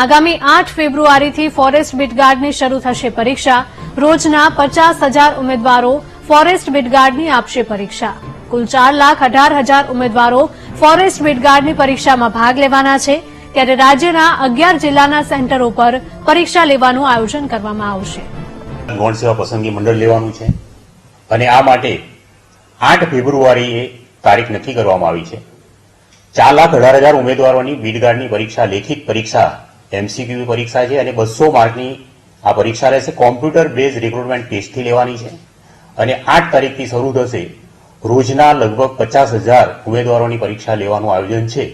આગામી આઠ ફેબ્રુઆરીથી ફોરેસ્ટ બીટગાર્ડની શરૂ થશે પરીક્ષા. રોજના પચાસ હજાર ઉમેદવારો ફોરેસ્ટ બીટગાર્ડની આપશે પરીક્ષા. કુલ ચાર લાખ અઢાર હજાર ઉમેદવારો ફોરેસ્ટ બીટગાર્ડની પરીક્ષામાં ભાગ લેવાના છે. ત્યારે રાજ્યના અગિયાર જિલ્લાના સેન્ટરો પર પરીક્ષા લેવાનું આયોજન કરવામાં આવશે. પસંદગી મંડળ લેવાનું છે. અને આ માટે આઠ ફેબ્રુઆરીએ તારીખ નક્કી કરવામાં આવી છે. ચાર લાખ અઢાર હજાર ઉમેદવારોની બીટગાર્ડની પરીક્ષા, લેખિત પરીક્ષા એમસીક્યુ પરીક્ષા છે અને બસો માર્કની આ પરીક્ષા રહેશે. કોમ્પ્યુટર બેઝ રિક્રુટમેન્ટ ટેસ્ટથી લેવાની છે. અને આઠ તારીખથી શરૂ થશે રોજના લગભગ પચાસ હજાર ઉમેદવારોની પરીક્ષા લેવાનું આયોજન છે.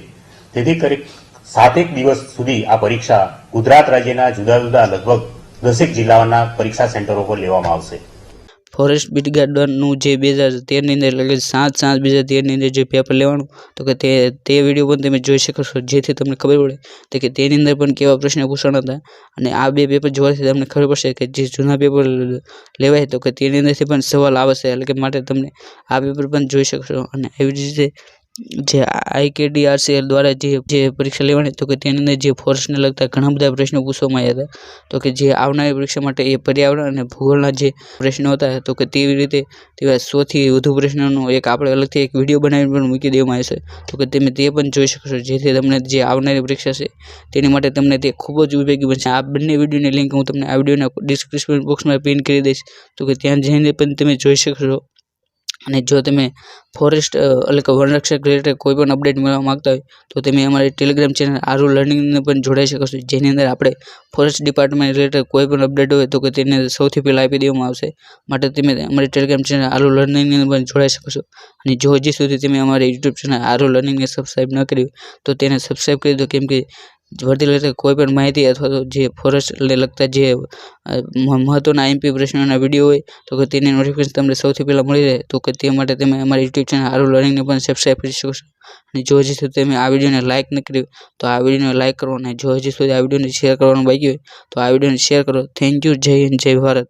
તેથી કરી સાતેક દિવસ સુધી આ પરીક્ષા ગુજરાત રાજ્યના જુદા જુદા લગભગ દસેક જિલ્લાઓના પરીક્ષા સેન્ટરો પર લેવામાં આવશે. ફોરેસ્ટ બીટ ગાર્ડનનું જે બે હજાર તેરની અંદર, એટલે સાત સાત બે હજાર તેરની અંદર જે પેપર લેવાનું, તો કે તે તે વીડિયો પણ તમે જોઈ શકો છો, જેથી તમને ખબર પડે તો કે તેની અંદર પણ કેવા પ્રશ્ન પૂછવાના હતા. અને આ બે પેપર જોવાથી તમને ખબર પડશે કે જે જૂના પેપર લેવાય તો કે તેની અંદરથી પણ સવાલ આવશે, એટલે કે માટે તમને આ પેપર પણ જોઈ શકશો. અને એવી જ રીતે જે આઈકેડીઆરસીએલ દ્વારા જે જે પરીક્ષા લેવાની તો કે તેની અંદર જે ફોરેસ્ટને લગતા ઘણા બધા પ્રશ્નો પૂછવામાં આવ્યા હતા. તો કે જે આવનારી પરીક્ષા માટે એ પર્યાવરણ અને ભૂગોળના જે પ્રશ્નો હતા, તો કે તેવી રીતે તેવા સોથી વધુ પ્રશ્નોનો એક આપણે અલગથી એક વીડિયો બનાવીને પણ મૂકી દેવામાં આવશે તો કે તમે તે પણ જોઈ શકશો, જેથી તમને જે આવનારી પરીક્ષા છે, તેની માટે તમને તે ખૂબ જ ઉપયોગી બનશે. આ બંને વિડીયોની લિંક હું તમને આ વિડીયોના ડિસ્ક્રિપ્શન બોક્સમાં પિન કરી દઈશ. તો કે ત્યાં જઈને પણ તમે જોઈ શકશો. અને જો તમે ફોરેસ્ટ એટલે કે વનરક્ષક રિલેટેડ કોઈ પણ અપડેટ મેળવવા માગતા હોય, તો તમે અમારી ટેલિગ્રામ ચેનલ આરુ લર્નિંગને પણ જોડાઈ શકો છો. જેની અંદર આપણે ફોરેસ્ટ ડિપાર્ટમેન્ટ રિલેટેડ કોઈ પણ અપડેટ હોય, તો કે તેને સૌથી પહેલાં આપી દેવામાં આવશે. માટે તમે અમારી ટેલિગ્રામ ચેનલ આરુ લર્નિંગને પણ જોડાઈ શકો છો. અને જો હજી સુધી તમે અમારી યુટ્યુબ ચેનલ આરુ લર્નિંગને સબસ્ક્રાઈબ ન કરી તો તેને સબસ્ક્રાઈબ કરી દો. કેમ કે ભરતી રિલેટેડ કોઈ પણ માહિતી અથવા તો જે ફોરેસ્ટને લગતા જે મહત્ત્વના આઈએમપી પ્રશ્નોના વીડિયો હોય, તો કે તેની નોટિફિકેશન તમને સૌથી પહેલાં મળી રહે. તો કે તે માટે તમે અમારી યુટ્યુબ ચેનલ આરુ લર્નિંગને પણ સબસ્ક્રાઈબ કરી શકો છો. અને જો હજી સુધી તમે આ વિડીયોને લાઇક ન કર્યું, તો આ વિડીયોને લાઇક કરો. અને જો હજી સુધી આ વિડીયોને શેર કરવાનું બાકી હોય, તો આ વિડીયોને શેર કરો. થેન્ક યુ જય હિન્દ, જય ભારત.